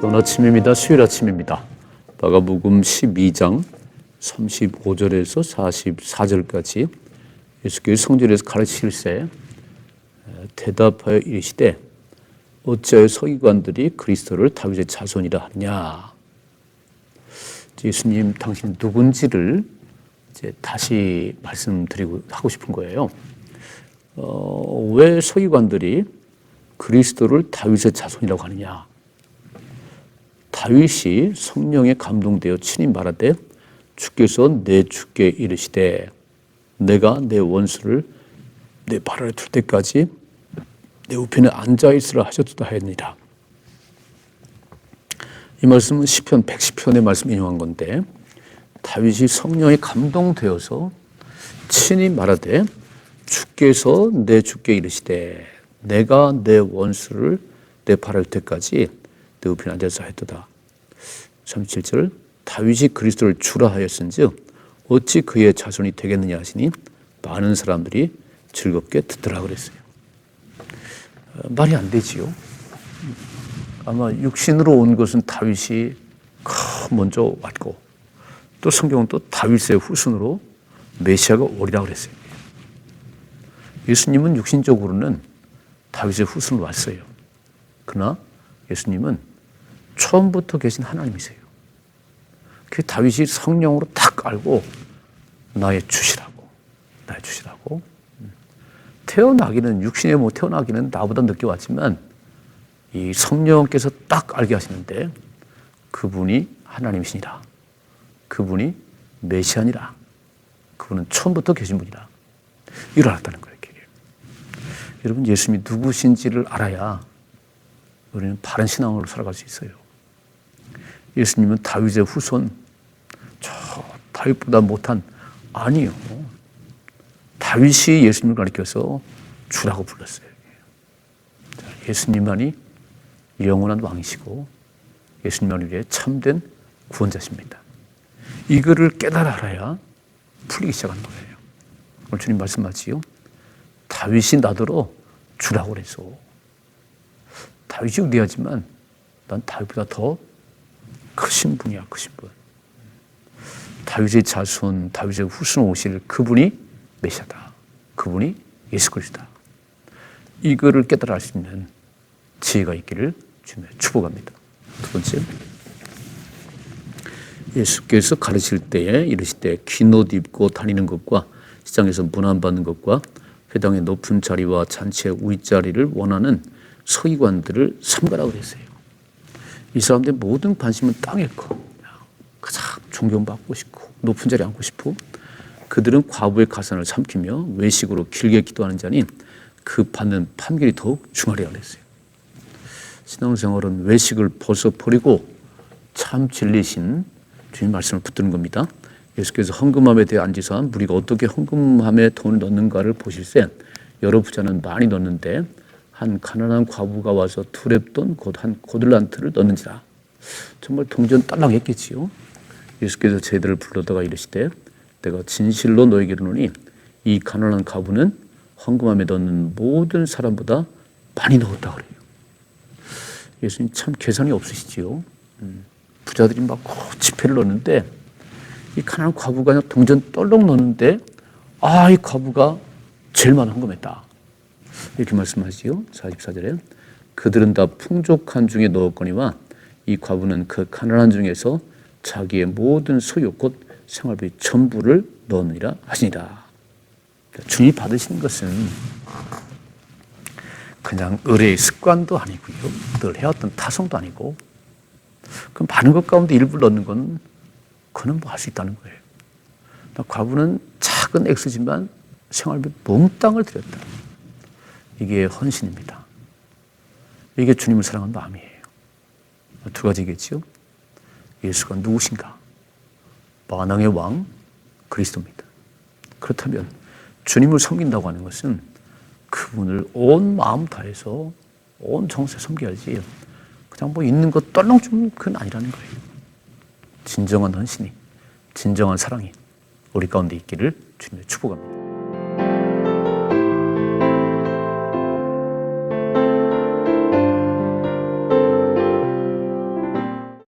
좋은 아침입니다. 수요일 아침입니다. 마가복음 12장 35절에서 44절까지 예수께서 성전에서 가르치실세 대답하여 이르시되 어찌하여 서기관들이 그리스도를 다윗의 자손이라 하냐 예수님 당신 누군지를 이제 다시 말씀드리고 하고 싶은 거예요. 어, 왜 서기관들이 그리스도를 다윗의 자손이라고 하느냐? 다윗이 성령에 감동되어 친히 말하되 주께서 내 주께 이르시되 내가 내 원수를 내 발 아래 둘 때까지 내 우편에 앉아 있으라 하셨다 하였니라. 이 말씀은 시편 110편의 말씀 인용한 건데 다윗이 성령에 감동되어서 친히 말하되 주께서 내 주께 이르시되 내가 내 원수를 내 발할 때까지 내 우편에 앉아서 했도다. 37절 다윗이 그리스도를 주라 하였은즉 어찌 그의 자손이 되겠느냐 하시니 많은 사람들이 즐겁게 듣더라 그랬어요. 어, 말이 안 되지요. 아마 육신으로 온 것은 다윗이 먼저 왔고 또 성경은 또 다윗의 후손으로 메시아가 오리라 그랬어요. 예수님은 육신적으로는 다윗의 후손으로 왔어요. 그러나 예수님은 처음부터 계신 하나님이세요. 그 다윗이 성령으로 딱 알고 나의 주시라고, 나의 주시라고. 태어나기는 육신에 뭐 태어나기는 나보다 늦게 왔지만 이 성령께서 딱 알게 하시는데 그분이 하나님이시니라. 그분이 메시아니라. 그분은 처음부터 계신 분이라. 이걸 알았다는 거예요. 여러분 예수님이 누구신지를 알아야 우리는 바른 신앙으로 살아갈 수 있어요. 예수님은 다윗의 후손, 저 다윗보다 못한 아니요. 다윗이 예수님을 가리켜서 주라고 불렀어요. 예수님만이 영원한 왕이시고 예수님만을 위해 참된 구원자십니다. 이거를 깨달아 알아야 풀리기 시작하는 거예요. 오늘 주님 말씀하지요. 다윗이 나더러 주라고 그래서 다윗이 의리하지만 난 다윗보다 더 크신 분이야, 크신 분. 다윗의 자손, 다윗의 후손 오실 그분이 메시아다. 그분이 예수 그리스도다. 이거를 깨달아 알수 있는 지혜가 있기를 주며 축복합니다. 두 번째, 예수께서 가르칠 때에 이르실 때 긴 옷 입고 다니는 것과 시장에서 문안받는 것과 회당의 높은 자리와 잔치의 윗자리를 원하는 서기관들을 삼가라 그랬어요. 이 사람들의 모든 관심은 땅에 거. 가장 존경받고 싶고 높은 자리에 앉고 싶고 그들은 과부의 가산을 삼키며 외식으로 길게 기도하는 자니 그 받는 판결이 더욱 중하리라 그랬어요. 신앙생활은 외식을 벗어버리고 참 진리신 주님 말씀을 붙드는 겁니다. 예수께서 헌금함에 대해 앉으사 우리가 어떻게 헌금함에 돈을 넣는가를 보실세 여러 부자는 많이 넣는데 한 가난한 과부가 와서 두 랩돈 곧 한 고들란트를 넣는지라 정말 동전 딸랑했겠지요. 예수께서 제들을 불러다가 이르시되 내가 진실로 너에게 이르노니 이 가난한 과부는 헌금함에 넣는 모든 사람보다 많이 넣었다 그래요. 예수님 참 계산이 없으시지요. 음, 부자들이 막 지폐를 넣는데 이 가난한 과부가 동전 떨렁 넣는데 아, 이 과부가 제일 많은 헌금했다. 이렇게 말씀하지요. 44절에 그들은 다 풍족한 중에 넣었거니와 이 과부는 그 가난한 중에서 자기의 모든 소유 곧 생활비 전부를 넣으니라 하시니라. 그러니까 주님이 받으시는 것은 그냥 의뢰의 습관도 아니고요. 늘 해왔던 타성도 아니고 그럼 많은 것 가운데 일부 넣는 건 그는 뭐 할 수 있다는 거예요. 과부는 작은 액수지만 생활비 몽땅을 드렸다. 이게 헌신입니다. 이게 주님을 사랑하는 마음이에요. 두 가지겠지요. 예수가 누구신가? 만왕의 왕 그리스도입니다. 그렇다면 주님을 섬긴다고 하는 것은 그분을 온 마음 다해서 온 정세 섬겨야지 그냥 뭐 있는 것 떨렁 주면 그건 아니라는 거예요. 진정한 헌신이 진정한 사랑이 우리 가운데 있기를 주님의 축복합니다.